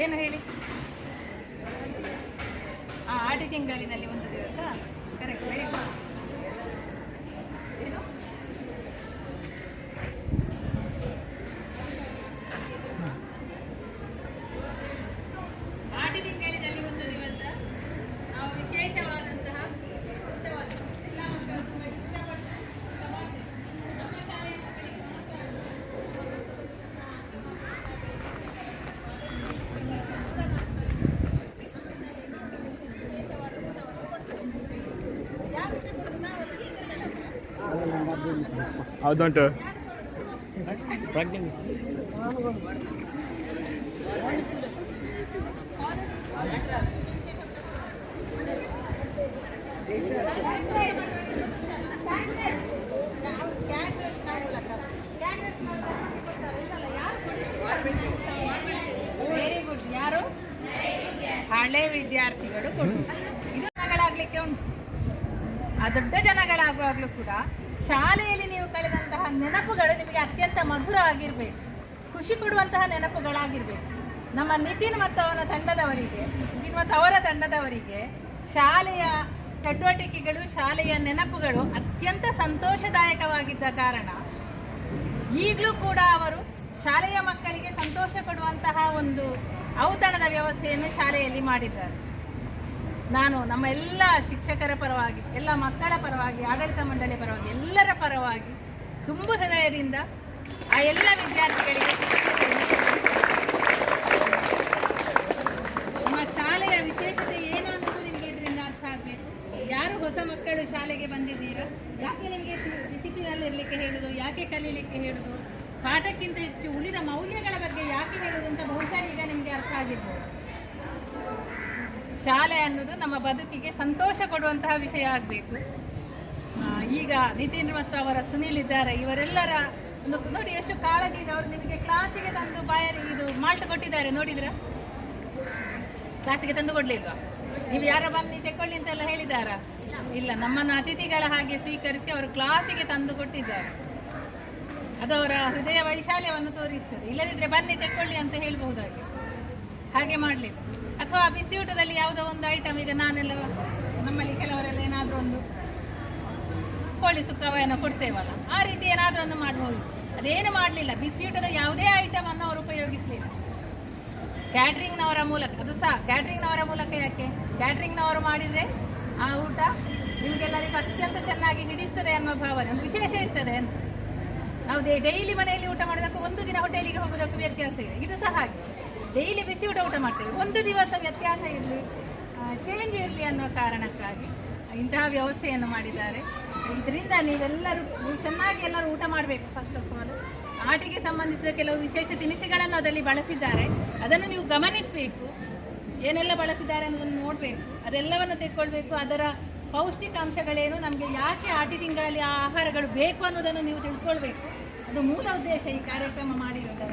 ಏನು ಹೇಳಿ? ಆ ತಿಂಗಳಿನಲ್ಲಿ ಒಂದು ದಿವಸ ಕರೆಕ್ಟ್ ವೆರಿ ಗುಡ್ ಏನು ಆಟಿ ತಿಂಗಳಿನಲ್ಲಿ ಒಂದು ದಿವಸ ನಾವು ವಿಶೇಷವಾದಂತಹ ಊಟವನ್ನು ಎಲ್ಲ ಮಕ್ಕಳು ತುಂಬ ಇಷ್ಟಪಟ್ಟು ಊಟ ಮಾಡ್ತೇವೆ. ನಮ್ಮ ಶಾಲೆಯ ಮಕ್ಕಳಿಗೆ ಮಾತ್ರ ಹೌದುಂಟು. ಯಾರು? ಹಳೆ ವಿದ್ಯಾರ್ಥಿಗಳು ಕೊಡು. ಇದು ಮಗಳಾಗ್ಲಿಕ್ಕೆ ಉಂಟು. ಆ ದೊಡ್ಡ ಜನಗಳಾಗುವಾಗಲೂ ಕೂಡ ಶಾಲೆಯಲ್ಲಿ ನೀವು ಕಳೆದಂತಹ ನೆನಪುಗಳು ನಿಮಗೆ ಅತ್ಯಂತ ಮಧುರ ಆಗಿರ್ಬೇಕು ಖುಷಿ ಕೊಡುವಂತಹ ನೆನಪುಗಳಾಗಿರ್ಬೇಕು. ನಮ್ಮ ನಿತಿನ್ ಮತ್ತು ಅವನ ತಂಡದವರಿಗೆ, ನಿತಿನ್ ಮತ್ತು ಅವರ ತಂಡದವರಿಗೆ ಶಾಲೆಯ ಚಟುವಟಿಕೆಗಳು, ಶಾಲೆಯ ನೆನಪುಗಳು ಅತ್ಯಂತ ಸಂತೋಷದಾಯಕವಾಗಿದ್ದ ಕಾರಣ ಈಗಲೂ ಕೂಡ ಅವರು ಶಾಲೆಯ ಮಕ್ಕಳಿಗೆ ಸಂತೋಷ ಕೊಡುವಂತಹ ಒಂದು ಔತಣದ ವ್ಯವಸ್ಥೆಯನ್ನು ಶಾಲೆಯಲ್ಲಿ ಮಾಡಿದ್ದಾರೆ. ನಾನು ನಮ್ಮ ಎಲ್ಲ ಶಿಕ್ಷಕರ ಪರವಾಗಿ, ಎಲ್ಲ ಮಕ್ಕಳ ಪರವಾಗಿ, ಆಡಳಿತ ಮಂಡಳಿ ಪರವಾಗಿ, ಎಲ್ಲರ ಪರವಾಗಿ ತುಂಬ ಹೃದಯದಿಂದ ಆ ಎಲ್ಲ ವಿದ್ಯಾರ್ಥಿಗಳಿಗೆ ನಮ್ಮ ಶಾಲೆಯ ವಿಶೇಷತೆ ಏನು ಅನ್ನೋದು ನಿಮಗೆ ಇದರಿಂದ ಅರ್ಥ ಆಗಬೇಕು. ಯಾರು ಹೊಸ ಮಕ್ಕಳು ಶಾಲೆಗೆ ಬಂದಿದ್ದೀರಾ? ಯಾಕೆ ನಿಮಗೆ ಡಿಸಿಪ್ಲಿನಲ್ಲಿ ಇರಲಿಕ್ಕೆ ಹೇಳುದು? ಯಾಕೆ ಕಲೀಲಿಕ್ಕೆ ಹೇಳುದು? ಪಾಠಕ್ಕಿಂತ ಹೆಚ್ಚು ಉಳಿದ ಮೌಲ್ಯಗಳ ಬಗ್ಗೆ ಯಾಕೆ ಹೇಳುದು ಅಂತ ಬಹುಶಃ ಈಗ ನಿಮಗೆ ಅರ್ಥ ಆಗಿರ್ಬೋದು. ಶಾಲೆ ಅನ್ನೋದು ನಮ್ಮ ಬದುಕಿಗೆ ಸಂತೋಷ ಕೊಡುವಂತಹ ವಿಷಯ ಆಗಬೇಕು. ಈಗ ನಿತಿನ್ ಮತ್ತು ಅವರ ಸುನೀಲ್ ಇದ್ದಾರೆ. ಇವರೆಲ್ಲರ ನೋಡಿ ಎಷ್ಟು ಕಾಳಜಿ ಇದೆ. ಅವರು ನಿಮಗೆ ಕ್ಲಾಸಿಗೆ ತಂದು ಬಾಯರಿ ಇದು ಮಾಲ್ಟ್ ಕೊಟ್ಟಿದ್ದಾರೆ. ನೋಡಿದ್ರ? ಕ್ಲಾಸಿಗೆ ತಂದು ಕೊಡ್ಲಿಲ್ವಾ? ನೀವು ಯಾರ ಬನ್ನಿ ತೆಕ್ಕೊಳ್ಳಿ ಅಂತೆಲ್ಲ ಹೇಳಿದಾರಾ ಇಲ್ಲ, ನಮ್ಮನ್ನು ಅತಿಥಿಗಳ ಹಾಗೆ ಸ್ವೀಕರಿಸಿ ಅವರು ಕ್ಲಾಸಿಗೆ ತಂದು ಕೊಟ್ಟಿದ್ದಾರೆ. ಅದು ಅವರ ಹೃದಯ ವೈಶಾಲ್ಯವನ್ನು ತೋರಿಸ್ತದೆ. ಇಲ್ಲದಿದ್ರೆ ಬನ್ನಿ, ತೆಕ್ಕೊಳ್ಳಿ ಅಂತ ಹೇಳ್ಬಹುದಾಗಿ. ಹಾಗೆ ಮಾಡಲಿ ಅಥವಾ ಬಿಸಿ ಊಟದಲ್ಲಿ ಯಾವುದೋ ಒಂದು ಐಟಮ್ ಈಗ ನಾನೆಲ್ಲ ನಮ್ಮಲ್ಲಿ ಕೆಲವರೆಲ್ಲ ಏನಾದರೂ ಒಂದು ಕೋಳಿ ಸುಕ್ಕವನ್ನು ಕೊಡ್ತೇವಲ್ಲ, ಆ ರೀತಿ ಏನಾದರೂ ಒಂದು ಮಾಡ್ಬೋದು. ಅದೇನು ಮಾಡಲಿಲ್ಲ ಬಿಸಿ ಊಟದ ಯಾವುದೇ ಐಟಮನ್ನು ಅವರು ಉಪಯೋಗಿಸಲಿಲ್ಲ. ಕ್ಯಾಟ್ರಿಂಗ್ನವರ ಮೂಲಕ, ಅದು ಸಹ ಕ್ಯಾಟ್ರಿಂಗ್ನವರ ಮೂಲಕ ಯಾಕೆ? ಕ್ಯಾಟ್ರಿಂಗ್ನವರು ಮಾಡಿದರೆ ಆ ಊಟ ನಿಮಗೆಲ್ಲರಿಗೂ ಅತ್ಯಂತ ಚೆನ್ನಾಗಿ ಹಿಡಿಸ್ತದೆ ಅನ್ನೋ ಭಾವನೆ, ಒಂದು ವಿಶೇಷ ಇರ್ತದೆ ಅಂತ. ನಾವು ಡೈಲಿ ಮನೆಯಲ್ಲಿ ಊಟ ಮಾಡೋದಕ್ಕೂ ಒಂದು ದಿನ ಹೋಟೆಲಿಗೆ ಹೋಗೋದಕ್ಕೂ ವ್ಯತ್ಯಾಸ ಇದೆ ಇದು ಸಹ ಹಾಗೆ. ಡೈಲಿ ಬಿಸಿ ಊಟ ಊಟ ಮಾಡ್ತೇವೆ. ಒಂದು ದಿವಸ ವ್ಯತ್ಯಾಸ ಇರಲಿ ಚೇಂಜ್ ಇರಲಿ ಅನ್ನೋ ಕಾರಣಕ್ಕಾಗಿ ಇಂತಹ ವ್ಯವಸ್ಥೆಯನ್ನು ಮಾಡಿದ್ದಾರೆ. ಇದರಿಂದ ನೀವೆಲ್ಲರೂ, ನೀವು ಚೆನ್ನಾಗಿ ಎಲ್ಲರೂ ಊಟ ಮಾಡಬೇಕು ಫಸ್ಟ್ ಆಫ್ ಆಲ್ ಆಟಿಗೆ ಸಂಬಂಧಿಸಿದ ಕೆಲವು ವಿಶೇಷ ತಿನಿಸುಗಳನ್ನು ಅದರಲ್ಲಿ ಬಳಸಿದ್ದಾರೆ. ಅದನ್ನು ನೀವು ಗಮನಿಸಬೇಕು. ಏನೆಲ್ಲ ಬಳಸಿದ್ದಾರೆ ಅನ್ನೋದನ್ನು ನೋಡಬೇಕು. ಅದೆಲ್ಲವನ್ನು ತೆಕ್ಕೊಳ್ಬೇಕು. ಅದರ ಪೌಷ್ಟಿಕಾಂಶಗಳೇನು, ನಮಗೆ ಯಾಕೆ ಆಟಿ ತಿಂಗಳಲ್ಲಿ ಆ ಆಹಾರಗಳು ಬೇಕು ಅನ್ನೋದನ್ನು ನೀವು ತಿಳ್ಕೊಳ್ಬೇಕು. ಅದು ಮೂಲ ಉದ್ದೇಶ ಈ ಕಾರ್ಯಕ್ರಮ ಮಾಡಿರೋದರ.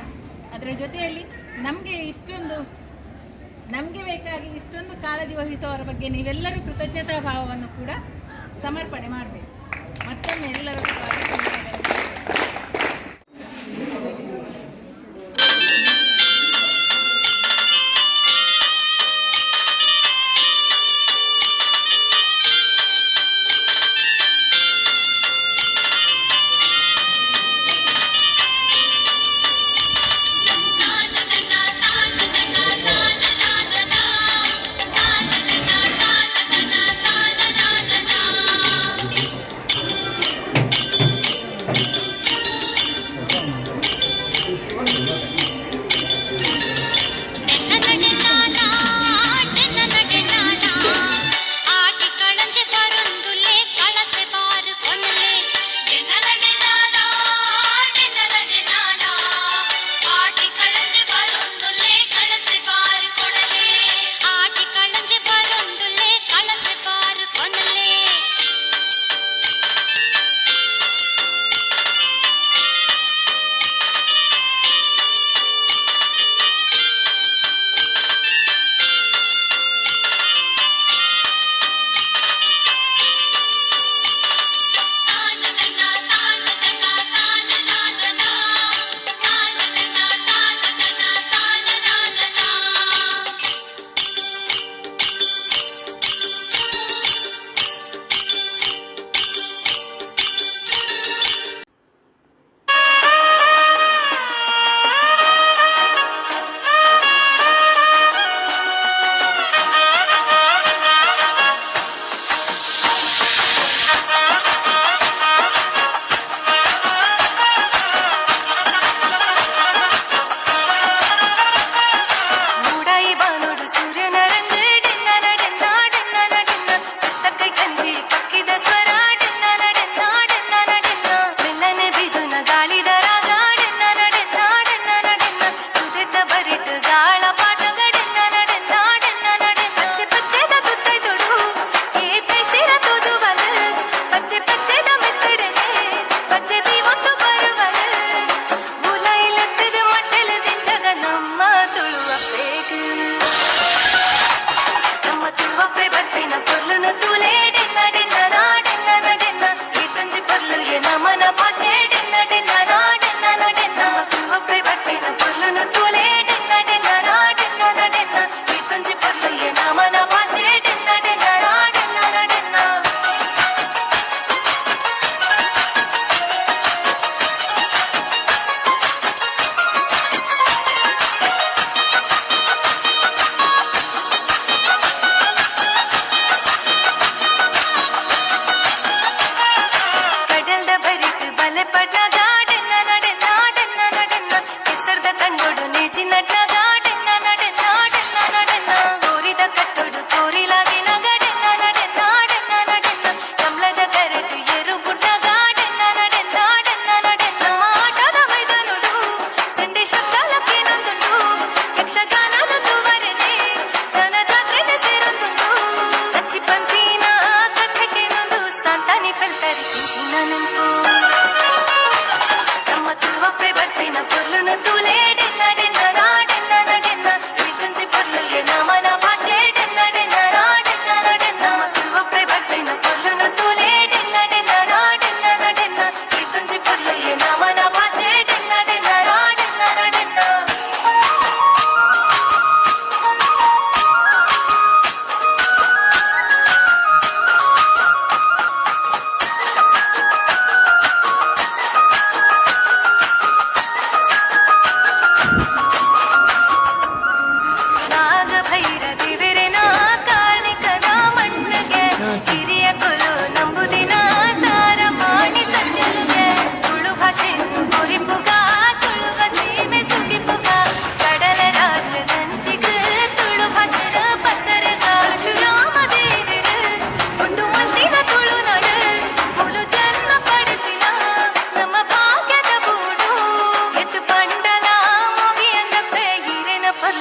ಅದರ ಜೊತೆಯಲ್ಲಿ ನಮಗೆ ಇಷ್ಟೊಂದು, ನಮಗೆ ಬೇಕಾಗಿ ಇಷ್ಟೊಂದು ಕಾಳಜಿ ವಹಿಸುವವರ ಬಗ್ಗೆ ನೀವೆಲ್ಲರೂ ಕೃತಜ್ಞತಾ ಭಾವವನ್ನು ಕೂಡ ಸಮರ್ಪಣೆ ಮಾಡಬೇಕು. ಮತ್ತೊಮ್ಮೆ ಎಲ್ಲರ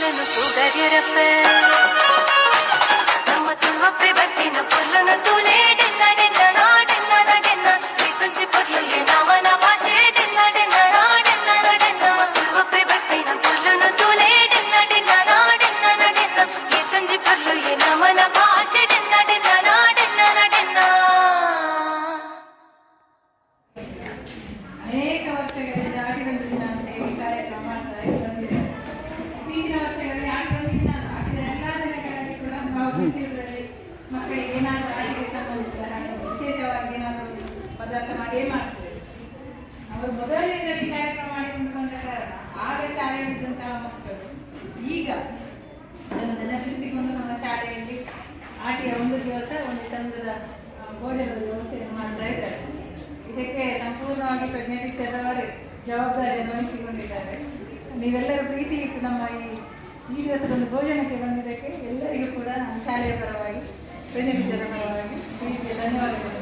పుల్లన సుగర్యరప్ప నమ్మ తుమ్మప్పి బట్టిన పుల్లన తూలే డెన్న డెన్న నా డెన్న నా డెన్న నితుంచి పొర్లులే నవ నా భాషే డెన్న డెన్న నా డెన్న నా డెన్న తుమ్మప్పి బట్టిన పుల్లన తూలే డెన్న డెన్న ಪದಾರ್ಥ ಮಾಡಿಯೇ ಮಾಡ್ತೇವೆ. ಅವರು ಮೊದಲಿನಲ್ಲಿ ಕಾರ್ಯಕ್ರಮ ಮಾಡಿಕೊಂಡು ಬಂದ ಕಾರಣ ಆಗ ಶಾಲೆಯಲ್ಲಿದ್ದಂತಹ ಮಕ್ಕಳು ಈಗ ಅದನ್ನು ನೆನಪಿಸಿಕೊಂಡು ನಮ್ಮ ಶಾಲೆಯಲ್ಲಿ ಆಟಿಯ ಒಂದು ದಿವಸ, ಒಂದು ತಂದದ ಭೋಜನದ ವ್ಯವಸ್ಥೆಯನ್ನು ಮಾಡ್ತಾ ಇದ್ದಾರೆ. ಇದಕ್ಕೆ ಸಂಪೂರ್ಣವಾಗಿ ಪ್ರಜ್ಞೆ ಟೀಚರ್ ಜವಾಬ್ದಾರಿಯನ್ನು ವಹಿಸಿಕೊಂಡಿದ್ದಾರೆ. ನೀವೆಲ್ಲರೂ ಪ್ರೀತಿ ಇಟ್ಟು ನಮ್ಮ ಈ ಈ ದಿವಸದೊಂದು ಭೋಜನಕ್ಕೆ ಬಂದಿದ್ದಕ್ಕೆ ಎಲ್ಲರಿಗೂ ಕೂಡ ನಮ್ಮ ಶಾಲೆಯ ಪರವಾಗಿ ಪ್ರಜ್ಞೆ ಟೀಚರ್ ಪರವಾಗಿ ಪ್ರೀತಿಯ ಧನ್ಯವಾದಗಳು